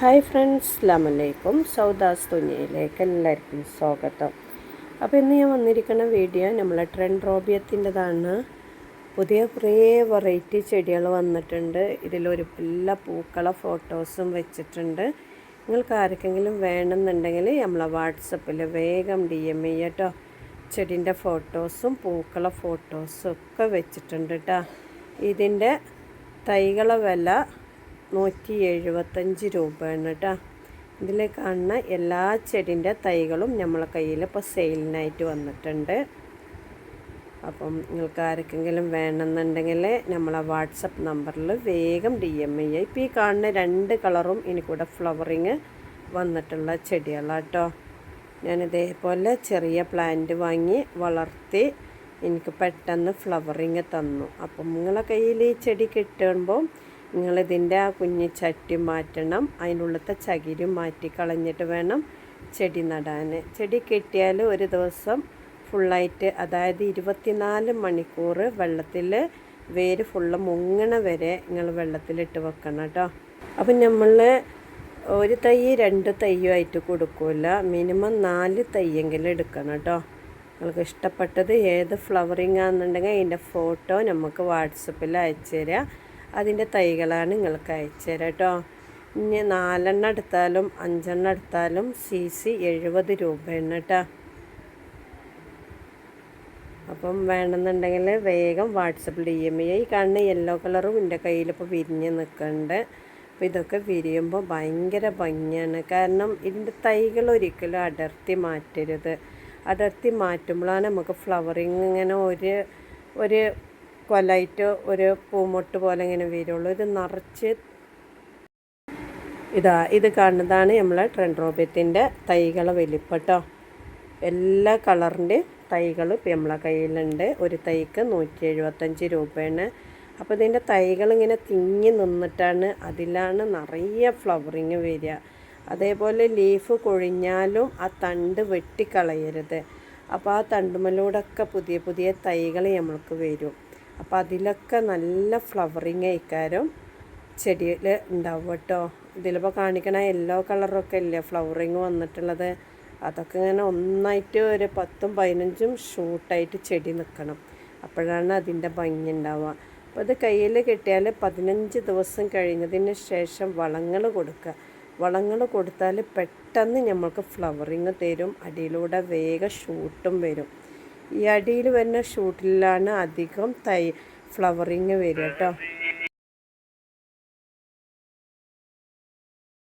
Hi friends അസ്ലാമലൈക്കും സൗദാസ് തുനിയയിലേക്ക് എല്ലാവർക്കും സ്വാഗതം. അപ്പോൾ ഇന്ന് ഞാൻ വന്നിരിക്കുന്ന വീഡിയോ നമ്മളെ ട്രെൻഡ് റോബിയത്തിന്റെതാണ്. പുതിയ കുറേ വെറൈറ്റി ചെടികൾ വന്നിട്ടുണ്ട്. ഇതിലൊരു എല്ലാ പൂക്കള ഫോട്ടോസും വെച്ചിട്ടുണ്ട്. നിങ്ങൾക്ക് ആർക്കെങ്കിലും വേണമെന്നുണ്ടെങ്കിൽ നമ്മളെ വാട്സപ്പിൽ വേഗം ഡി എം ചെയ്യട്ടോ. ചെടീന്റെ ഫോട്ടോസും പൂക്കള ഫോട്ടോസും ഒക്കെ വെച്ചിട്ടുണ്ട് കേട്ടോ ഇതിന്റെ തൈകളെ വില നൂറ്റി എഴുപത്തഞ്ച് രൂപയാണ് കേട്ടോ. ഇതിൽ കാണുന്ന എല്ലാ ചെടിന്റെ തൈകളും നമ്മളെ കയ്യിൽ ഇപ്പോൾ സെയിലിനായിട്ട് വന്നിട്ടുണ്ട്. അപ്പം നിങ്ങൾക്ക് ആർക്കെങ്കിലും വേണമെന്നുണ്ടെങ്കിൽ നമ്മളെ വാട്സപ്പ് നമ്പറിൽ വേഗം ഡി എം ഐ ഇപ്പോൾ ഈ കാണുന്ന രണ്ട് കളറും എനിക്കൂടെ കൂടെ ഫ്ലവറിങ് വന്നിട്ടുള്ള ചെടികളാണ് കേട്ടോ. ഞാൻ ഇതേപോലെ ചെറിയ പ്ലാന്റ് വാങ്ങി വളർത്തി എനിക്ക് പെട്ടെന്ന് ഫ്ലവറിങ് തന്നു. അപ്പം നിങ്ങളെ കയ്യിൽ ഈ ചെടി കിട്ടുമ്പോൾ നിങ്ങളിതിന്റെ ആ കുഞ്ഞ് ചട്ടി മാറ്റണം അതിനുള്ളത്തെ ചകിരി മാറ്റി കളഞ്ഞിട്ട് വേണം ചെടി നടാൻ ചെടി കിട്ടിയാൽ ഒരു ദിവസം ഫുള്ളായിട്ട് അതായത് ഇരുപത്തിനാല് മണിക്കൂർ വെള്ളത്തിൽ വേര് ഫുള്ള് മുങ്ങണ വരെ നിങ്ങൾ വെള്ളത്തിലിട്ട് വെക്കണം കേട്ടോ. അപ്പം നമ്മൾ ഒരു തൈ രണ്ട് തയ്യുമായിട്ട് കൊടുക്കില്ല മിനിമം നാല് തയ്യെങ്കിലും എടുക്കണം കേട്ടോ. നിങ്ങൾക്ക് ഇഷ്ടപ്പെട്ടത് ഏത് ഫ്ലവറിങ് ആണെന്നുണ്ടെങ്കിൽ അതിന്റെ ഫോട്ടോ നമുക്ക് വാട്സപ്പിൽ അയച്ചു തരാം. അതിന്റെ തൈകളാണ് നിങ്ങൾക്ക് അയച്ചു തരാം കേട്ടോ. ഇനി നാലെണ്ണം എടുത്താലും അഞ്ചെണ്ണം എടുത്താലും സി സി എഴുപത് രൂപയാണ് കേട്ടോ. അപ്പം വേണമെന്നുണ്ടെങ്കിൽ വേഗം വാട്സപ്പിൽ ഡി എം ഐ. കാണുന്ന യെല്ലോ കളറും എന്റെ കയ്യിലിപ്പോൾ വിരിഞ്ഞ് നിൽക്കുന്നുണ്ട്. അപ്പോൾ ഇതൊക്കെ വിരിയുമ്പോൾ ഭയങ്കര ഭംഗിയാണ്. കാരണം ഇതിന്റെ തൈകൾ ഒരിക്കലും അടർത്തി മാറ്റരുത്. അടർത്തി മാറ്റുമ്പോഴാണ് നമുക്ക് ഫ്ലവറിങ് ഇങ്ങനെ ഒരു ഒരു കൊലായിട്ട് ഒരു പൂമൊട്ട് പോലെ ഇങ്ങനെ വരുള്ളൂ. ഇത് നിറച്ച് ഇതാ ഇത് കാണുന്നതാണ് നമ്മളെ ട്രെൻഡ്രോബിയത്തിന്റെ തൈകൾ വലിപ്പട്ടോ. എല്ലാ കളറിന്റെ തൈകൾ ഇപ്പം നമ്മളെ കയ്യിലുണ്ട്. ഒരു തൈക്ക് നൂറ്റി എഴുപത്തഞ്ച് രൂപയാണ്. അപ്പോൾ ഇതിന്റെ തൈകൾ ഇങ്ങനെ തിങ്ങി നിന്നിട്ടാണ് അതിലാണ് നിറയെ ഫ്ലവറിങ് വരിക. അതേപോലെ ലീഫ് കൊഴിഞ്ഞാലും ആ തണ്ട് വെട്ടിക്കളയരുത്. അപ്പോൾ ആ തണ്ടുമലൂടൊക്കെ പുതിയ പുതിയ തൈകൾ നമ്മൾക്ക് വരും. അപ്പോൾ അതിലൊക്കെ നല്ല ഫ്ലവറിങ് ആയിക്കാരും. ചെടിയിൽ ഉണ്ടാവും കേട്ടോ. ഇതിലിപ്പോൾ കാണിക്കണ യെല്ലോ കളറൊക്കെ ഇല്ലേ? ഫ്ലവറിങ് വന്നിട്ടുള്ളത്. അതൊക്കെ ഇങ്ങനെ ഒന്നായിട്ട് ഒരു പത്തും പതിനഞ്ചും ഷൂട്ടായിട്ട് ചെടി നിൽക്കണം അപ്പോഴാണ് അതിന്റെ ഭംഗി ഉണ്ടാവുക. അപ്പോൾ അത് കയ്യിൽ കിട്ടിയാൽ പതിനഞ്ച് ദിവസം കഴിഞ്ഞതിന് ശേഷം വളങ്ങൾ കൊടുക്കുക. വളങ്ങൾ കൊടുത്താൽ പെട്ടെന്ന് നമ്മൾക്ക് ഫ്ലവറിങ് തരും. അടിയിലൂടെ വേഗം ഷൂട്ടും വരും. ഈ അടിയിൽ വരുന്ന ഷൂട്ടിലാണ് അധികം തൈ ഫ്ലവറിങ് വരിക കേട്ടോ.